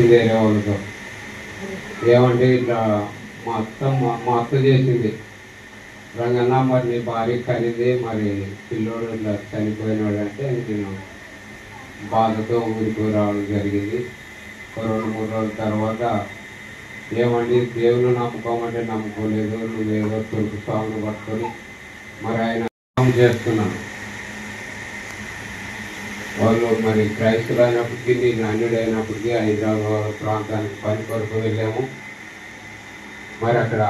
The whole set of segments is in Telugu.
చేసింది అనేవాళ్ళతో ఏమంటే ఇట్లా మా అత్త మా అత్త చేసింది. రంగన్న మరి నీ భార్య కలిది మరి పిల్లోడు ఇట్లా చనిపోయినాడు అంటే నేను బాధతో ఊరికి రావడం జరిగింది. ఒక రెండు మూడు రోజుల తర్వాత ఏమండి దేవుని నమ్ముకోమంటే నమ్ముకోలేదు నువ్వేదో తురుకు స్వామిని పట్టుకొని మరి ఆయన చేస్తున్నాను. వాళ్ళు మరి క్రైస్తులు అయినప్పటికీ నేను అన్యుడు అయినప్పటికీ హైదరాబాద్ ప్రాంతానికి పని కొరకు వెళ్ళాము. మరి అక్కడ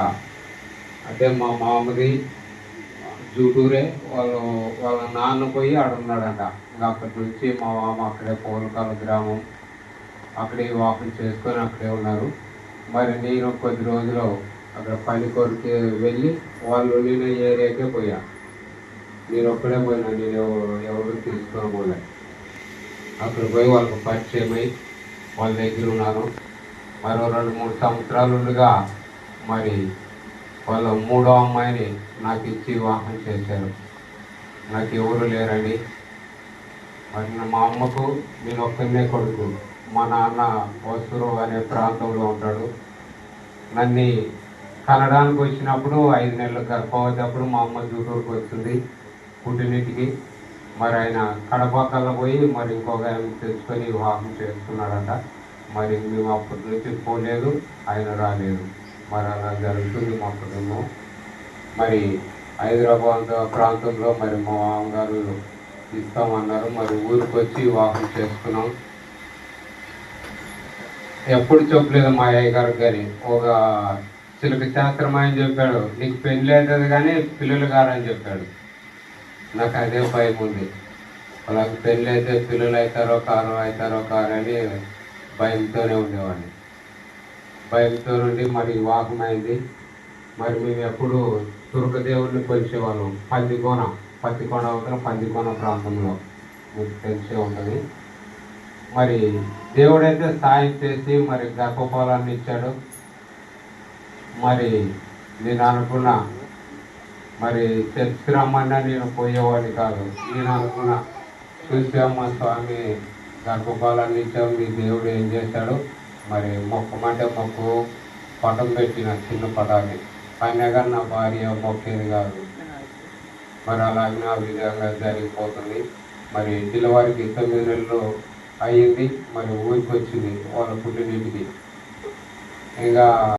అంటే మా మామది జూటూరే వాళ్ళు వాళ్ళ నాన్న పోయి ఆడున్నాడంట ఇంకా అక్కడి నుంచి మా మామ అక్కడే పోలకాల గ్రామం అక్కడే వాకింగ్ చేసుకొని అక్కడే ఉన్నారు. మరి నేను కొద్ది రోజులు అక్కడ పని కొరకు వెళ్ళి వాళ్ళు నేను ఏరియాకే పోయా. నేను ఒక్కడే పోయినా నేను ఎవరు ఎవరు తీసుకొని పోలే. అక్కడ పోయి వాళ్ళకు పరిచయం అయి వాళ్ళ దగ్గర ఉన్నాను. మరో రెండు మూడు సంవత్సరాలుగా మరి వాళ్ళ మూడో అమ్మాయిని నాకు ఇచ్చి వివాహం చేశారు. నాకు ఎవరు లేరండి. మరి మా అమ్మకు నేను ఒక్కనే కొడుకు. మా నాన్న వసూరు అనే ప్రాంతంలో ఉంటాడు. నన్ను కనడానికి వచ్చినప్పుడు ఐదు నెలలు గర్భవతి అప్పుడు మా అమ్మ జూటూరుకు వచ్చింది పుట్టినింటికి. మరి ఆయన కడపకల్లా పోయి మరి ఇంకొక ఆయన తెచ్చుకొని వివాహం చేసుకున్నాడట మరి మేము అప్పటి నుంచి పోలేదు ఆయన రాలేదు. మరి అలా జరుగుతుంది మా కుటుంబం మరి హైదరాబాద్ ప్రాంతంలో మరి మా మామగారు ఇస్తామన్నారు. మరి ఊరికి వచ్చి వివాహం చేసుకున్నాం. ఎప్పుడు చెప్పలేదు మా అయ్య గారు కానీ ఒక చిలక శాస్త్రం ఆయన చెప్పాడు. నీకు పెళ్ళి అవుతుంది కానీ పిల్లలు గారని చెప్పాడు. నాకు అదే భయం ఉంది. వాళ్ళకి పెళ్ళి అయితే పిల్లలు అవుతారో కారు అవుతారో కారు అని భయంతోనే ఉండేవాడిని. భయంతో నుండి మరి వాకమైంది మరి మేము ఎప్పుడు దుర్గదేవుడిని కొలిచేవాళ్ళం. పందికోన పత్తికోన అవతల పందికోన ప్రాంతంలో మీకు తెలిసే ఉంటుంది. మరి దేవుడైతే సాయం చేసి మరి గర్భఫలాన్ని ఇచ్చాడు. మరి నేను అనుకున్నా మరి చర్చి రమ్మన్నా నేను పోయేవాడిని కాదు. నేను అనుకున్నా చూసామ్మ స్వామి గర్భఫలాన్ని ఇచ్చావు మీ దేవుడు ఏం చేశాడు? మరి మొక్కమంటే మొక్కు పటం పెట్టిన చిన్న పటాన్ని. అయినా నా భార్య మొక్కేది కాదు. మరి అలాగే ఆ విధంగా జరిగిపోతుంది. మరి డెలివరీకి తొమ్మిది నెలలు అయ్యింది. మరి ఊరికి వచ్చింది వాళ్ళ పుట్టినింటికి. ఇంకా